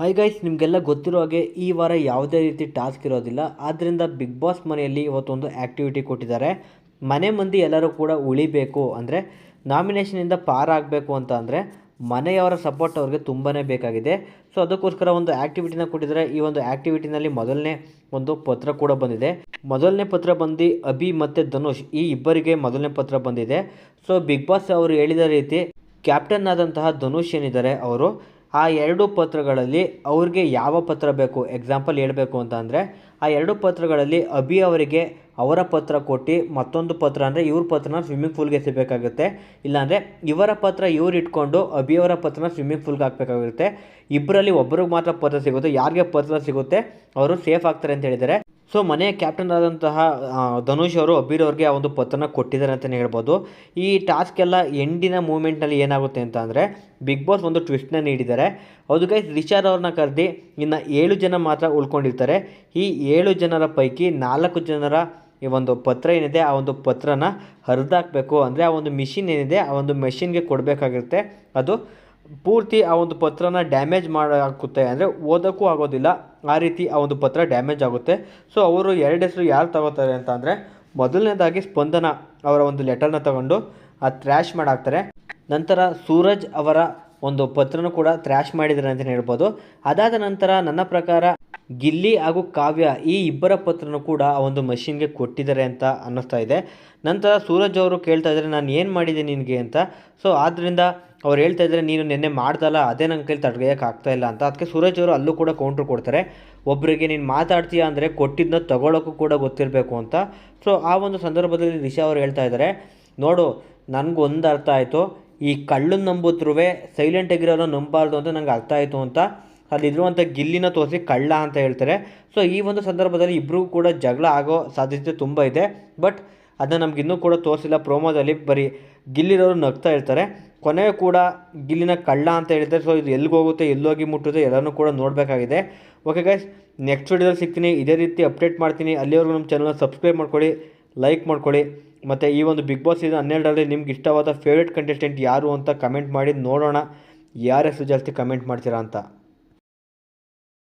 Hi guys ನಿಮಗೆಲ್ಲ ಗೊತ್ತಿರೋ ಹಾಗೆ ಈ ವಾರ ಯಾವುದೇ ರೀತಿ ಟಾಸ್ಕ್ ಇರೋದಿಲ್ಲ. ಆದ್ದರಿಂದ ಬಿಗ್ ಬಾಸ್ ಮನೆಯಲ್ಲಿ ಇವತ್ತೊಂದು ಆ್ಯಕ್ಟಿವಿಟಿ ಕೊಟ್ಟಿದ್ದಾರೆ. ಮನೆ ಮಂದಿ ಎಲ್ಲರೂ ಕೂಡ ಉಳಿಬೇಕು ಅಂದರೆ ನಾಮಿನೇಷನಿಂದ ಪಾರಾಗಬೇಕು ಅಂತ ಅಂದರೆ ಮನೆಯವರ ಸಪೋರ್ಟ್ ಅವ್ರಿಗೆ ತುಂಬಾ ಬೇಕಾಗಿದೆ. ಸೊ ಅದಕ್ಕೋಸ್ಕರ ಒಂದು ಆ್ಯಕ್ಟಿವಿಟಿನ ಕೊಟ್ಟಿದ್ದಾರೆ. ಈ ಒಂದು ಆ್ಯಕ್ಟಿವಿಟಿನಲ್ಲಿ ಮೊದಲನೇ ಒಂದು ಪತ್ರ ಕೂಡ ಬಂದಿದೆ. ಮೊದಲನೇ ಪತ್ರ ಬಂದು ಅಭಿ ಮತ್ತು ಧನುಷ್ ಈ ಇಬ್ಬರಿಗೆ ಮೊದಲನೇ ಪತ್ರ ಬಂದಿದೆ. ಸೊ ಬಿಗ್ ಬಾಸ್ ಅವರು ಹೇಳಿದ ರೀತಿ ಕ್ಯಾಪ್ಟನ್ ಆದಂತಹ ಧನುಷ್ ಏನಿದ್ದಾರೆ ಅವರು, ಆ ಎರಡು ಪತ್ರಗಳಲ್ಲಿ ಅವ್ರಿಗೆ ಯಾವ ಪತ್ರ ಬೇಕು ಎಕ್ಸಾಂಪಲ್ ಹೇಳಬೇಕು ಅಂತ ಅಂದರೆ, ಆ ಎರಡು ಪತ್ರಗಳಲ್ಲಿ ಅಭಿ ಅವರಿಗೆ ಅವರ ಪತ್ರ ಕೊಟ್ಟು ಮತ್ತೊಂದು ಪತ್ರ ಅಂದರೆ ಇವ್ರ ಪತ್ರನ ಸ್ವಿಮ್ಮಿಂಗ್ ಫೂಲ್ಗೆ ಎಸಿಬೇಕಾಗುತ್ತೆ. ಇಲ್ಲಾಂದರೆ ಇವರ ಪತ್ರ ಇವ್ರು ಇಟ್ಕೊಂಡು ಅಭಿಯವರ ಪತ್ರನ ಸ್ವಿಮ್ಮಿಂಗ್ ಫೂಲ್ಗೆ ಹಾಕಬೇಕಾಗುತ್ತೆ. ಇಬ್ಬರಲ್ಲಿ ಒಬ್ಬರಿಗೆ ಮಾತ್ರ ಪತ್ರ ಸಿಗುತ್ತೆ, ಯಾರಿಗೆ ಪತ್ರ ಸಿಗುತ್ತೆ, ಅವರು ಸೇಫ್ ಆಗ್ತಾರೆ ಅಂತ ಹೇಳಿದ್ದಾರೆ. ಸೊ ಮನೆಯ ಕ್ಯಾಪ್ಟನ್ ಆದಂತಹ ಧನುಷ್ ಅವರು ಅಬೀರ್ ಅವ್ರಿಗೆ ಆ ಒಂದು ಪತ್ರನ ಕೊಟ್ಟಿದ್ದಾರೆ ಅಂತಲೇ ಹೇಳ್ಬೋದು. ಈ ಟಾಸ್ಕ್ ಎಲ್ಲ ಎಂಡಿನ ಮೂಮೆಂಟ್ನಲ್ಲಿ ಏನಾಗುತ್ತೆ ಅಂತ ಅಂದರೆ ಬಿಗ್ ಬಾಸ್ ಒಂದು ಟ್ವಿಸ್ಟ್ನ ನೀಡಿದ್ದಾರೆ. ಅದು ಗೈಸ್ ರಿಷಾರ್ ಅವ್ರನ್ನ ಕರೆದಿ ಇನ್ನು ಏಳು ಜನ ಮಾತ್ರ ಉಳ್ಕೊಂಡಿರ್ತಾರೆ. ಈ ಏಳು ಜನರ ಪೈಕಿ ನಾಲ್ಕು ಜನರ ಈ ಒಂದು ಪತ್ರ ಏನಿದೆ, ಆ ಒಂದು ಪತ್ರನ ಹರಿದಾಕಬೇಕು. ಅಂದರೆ ಆ ಒಂದು ಮಿಷಿನ್ ಏನಿದೆ, ಆ ಒಂದು ಮೆಷಿನ್ಗೆ ಕೊಡಬೇಕಾಗಿರುತ್ತೆ. ಅದು ಪೂರ್ತಿ ಆ ಒಂದು ಪತ್ರನ ಡ್ಯಾಮೇಜ್ ಮಾಡಾಕುತ್ತೆ ಅಂದರೆ ಓದೋಕ್ಕೂ ಆಗೋದಿಲ್ಲ, ಆ ರೀತಿ ಆ ಒಂದು ಪತ್ರ ಡ್ಯಾಮೇಜ್ ಆಗುತ್ತೆ. ಸೊ ಅವರು ಎರಡು ಹೆಸರು ಯಾರು ತಗೋತಾರೆ ಅಂತ ಅಂದರೆ ಮೊದಲನೇದಾಗಿ ಸ್ಪಂದನ ಅವರ ಒಂದು ಲೆಟರ್ನ ತಗೊಂಡು ಆ ಟ್ರ್ಯಾಶ್ ಮಾಡಾಕ್ತಾರೆ. ನಂತರ ಸೂರಜ್ ಅವರ ಒಂದು ಪತ್ರನೂ ಕೂಡ ಥ್ರ್ಯಾಶ್ ಮಾಡಿದ್ದಾರೆ ಅಂತಲೇ ಹೇಳ್ಬೋದು. ಅದಾದ ನಂತರ ನನ್ನ ಪ್ರಕಾರ ಗಿಲ್ಲಿ ಹಾಗೂ ಕಾವ್ಯ ಈ ಇಬ್ಬರ ಪತ್ರನೂ ಕೂಡ ಆ ಒಂದು ಮಷಿನ್ಗೆ ಕೊಟ್ಟಿದ್ದಾರೆ ಅಂತ ಅನ್ನಿಸ್ತಾ ಇದೆ. ನಂತರ ಸೂರಜ್ ಅವರು ಕೇಳ್ತಾ ಇದ್ದಾರೆ, ನಾನು ಏನು ಮಾಡಿದೆ ನಿನಗೆ? ಅಂತ. ಸೊ ಆದ್ದರಿಂದ ಅವ್ರು ಹೇಳ್ತಾ ಇದ್ದಾರೆ, ನೀನು ನಿನ್ನೆ ಮಾಡ್ದಲ್ಲ, ಅದೇ ನನ್ನ ಕೈಲಿ ತಡೆಯೋಕೆ ಆಗ್ತಾ ಇಲ್ಲ ಅಂತ. ಅದಕ್ಕೆ ಸೂರಜ್ ಅವರು ಅಲ್ಲೂ ಕೂಡ ಕೌಂಟ್ರ್ ಕೊಡ್ತಾರೆ. ಒಬ್ಬರಿಗೆ ನೀನು ಮಾತಾಡ್ತೀಯ ಅಂದರೆ ಕೊಟ್ಟಿದ್ದನ್ನ ತಗೊಳ್ಳೋಕ್ಕೂ ಕೂಡ ಗೊತ್ತಿರಬೇಕು ಅಂತ. ಸೊ ಆ ಒಂದು ಸಂದರ್ಭದಲ್ಲಿ ರಿಷಾ ಅವರು ಹೇಳ್ತಾ ಇದ್ದಾರೆ, ನೋಡು, ನನಗೊಂದು ಅರ್ಥ ಆಯಿತು. ಈ ಕಳ್ಳನ್ನ ನಂಬುತ್ರೂ ಸೈಲೆಂಟ್ ಆಗಿರೋನ ನಂಬಾರ್ದು ಅಂತ ನಂಗೆ ಅರ್ಥ ಆಯಿತು ಅಂತ. ಅಲ್ಲಿರುವಂಥ ಗಿಲ್ಲಿನ ತೋರಿಸಿ ಕಳ್ಳ ಅಂತ ಹೇಳ್ತಾರೆ. ಸೊ ಈ ಒಂದು ಸಂದರ್ಭದಲ್ಲಿ ಇಬ್ಬರೂ ಕೂಡ ಜಗಳ ಆಗೋ ಸಾಧ್ಯತೆ ತುಂಬ ಇದೆ. ಬಟ್ ಅದನ್ನ ನಮ್ಗೆ ಇನ್ನೂ ಕೂಡ ತೋರಿಸಿಲ್ಲ ಪ್ರೋಮೋದಲ್ಲಿ. ಬರೀ ಗಿಲ್ಲಿರೋರು ನಗ್ತಾ ಇರ್ತಾರೆ. ಕೊನೆಯೂ ಕೂಡ ಗಿಲ್ಲಿನ ಕಳ್ಳ ಅಂತ ಹೇಳ್ತಾರೆ ಸೊ ಇದು ಎಲ್ಲಿಗೆ ಹೋಗುತ್ತೆ ಎಲ್ಲೋಗಿ ಮುಟ್ಟುತ್ತೆ ಎಲ್ಲನೂ ಕೂಡ ನೋಡಬೇಕಾಗಿದೆ. ಓಕೆ ಗೈಸ್ ನೆಕ್ಸ್ಟ್ ವಿಡಿಯೋದಲ್ಲಿ ಸಿಗ್ತೀನಿ. ಇದೇ ರೀತಿ ಅಪ್ಡೇಟ್ ಮಾಡ್ತೀನಿ. ಅಲ್ಲಿವರೆಗೂ ನಮ್ಮ ಚಾನಲ್ನ ಸಬ್ಸ್ಕ್ರೈಬ್ ಮಾಡ್ಕೊಳ್ಳಿ ಲೈಕ್ ಮಾಡ್ಕೊಳ್ಳಿ. ಮತ್ತು ಈ ಒಂದು ಬಿಗ್ ಬಾಸ್ ಸೀಸನ್ ಹನ್ನೆರಡರಲ್ಲಿ ನಿಮ್ಗೆ ಇಷ್ಟವಾದ ಫೇವ್ರೇಟ್ ಕಂಟೆಸ್ಟೆಂಟ್ ಯಾರು ಅಂತ ಕಮೆಂಟ್ ಮಾಡಿ ನೋಡೋಣ. ಯಾರ ಹೆಸರು ಜಾಸ್ತಿ ಕಮೆಂಟ್ ಮಾಡ್ತೀರಾ ಅಂತ.